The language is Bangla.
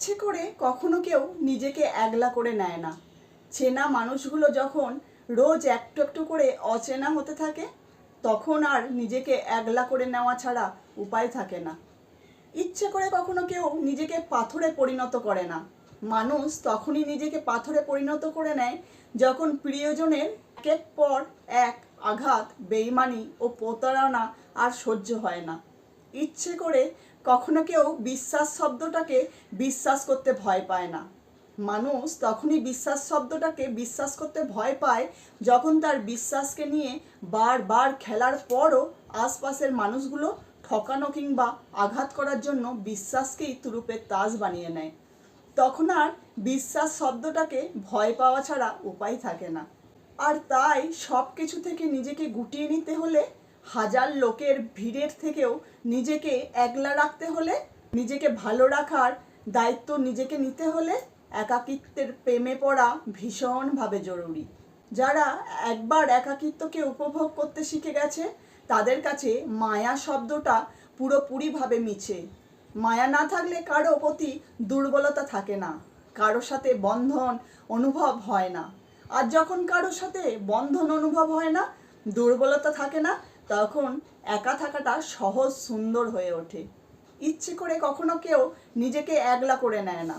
ইচ্ছে করে কখনো কেউ নিজেকে একলা করে নেয় না। চেনা মানুষগুলো যখন রোজ একটু একটু করে অচেনা হতে থাকে, তখন আর নিজেকে একলা করে নেওয়া ছাড়া উপায় থাকে না। ইচ্ছে করে কখনো কেউ নিজেকে পাথরে পরিণত করে না। মানুষ তখনই নিজেকে পাথরে পরিণত করে নেয় যখন প্রিয়জনের একের পর এক আঘাত, বেইমানি ও প্রতারণা আর সহ্য হয় না। ইচ্ছে করে কখনো কেউ বিশ্বাস শব্দটাকে বিশ্বাস করতে ভয় পায় না। মানুষ তখনই বিশ্বাস শব্দটাকে বিশ্বাস করতে ভয় পায় যখন তার বিশ্বাসকে নিয়ে বারবার খেলার পরও আশপাশের মানুষগুলো ঠকানো কিংবা আঘাত করার জন্য বিশ্বাসকেই তুরুপের তাজ বানিয়ে নেয়। তখন আর বিশ্বাস শব্দটাকে ভয় পাওয়া ছাড়া উপায় থাকে না। আর তাই সব কিছু থেকে নিজেকে গুটিয়ে নিতে হলে হাজার লোকের ভিড়ের থেকেও নিজেকে একলা রাখতে হলে, নিজেকে ভালো রাখার দায়িত্ব নিজেকে নিতে হলে একাকিত্বের প্রেমে পড়া ভীষণভাবে জরুরি। যারা একবার একাকিত্বকে উপভোগ করতে শিখে গেছে, তাদের কাছে মায়া শব্দটা পুরোপুরিভাবে মিছে। মায়া না থাকলে কারও প্রতি দুর্বলতা থাকে না, কারও সাথে বন্ধন অনুভব হয় না। আর যখন কারোর সাথে বন্ধন অনুভব হয় না, দুর্বলতা থাকে না তখন একা থাকাটা সহজ সুন্দর হয়ে ওঠে। ইচ্ছে করে কখনো কেউ নিজেকে একলা করে নেয় না।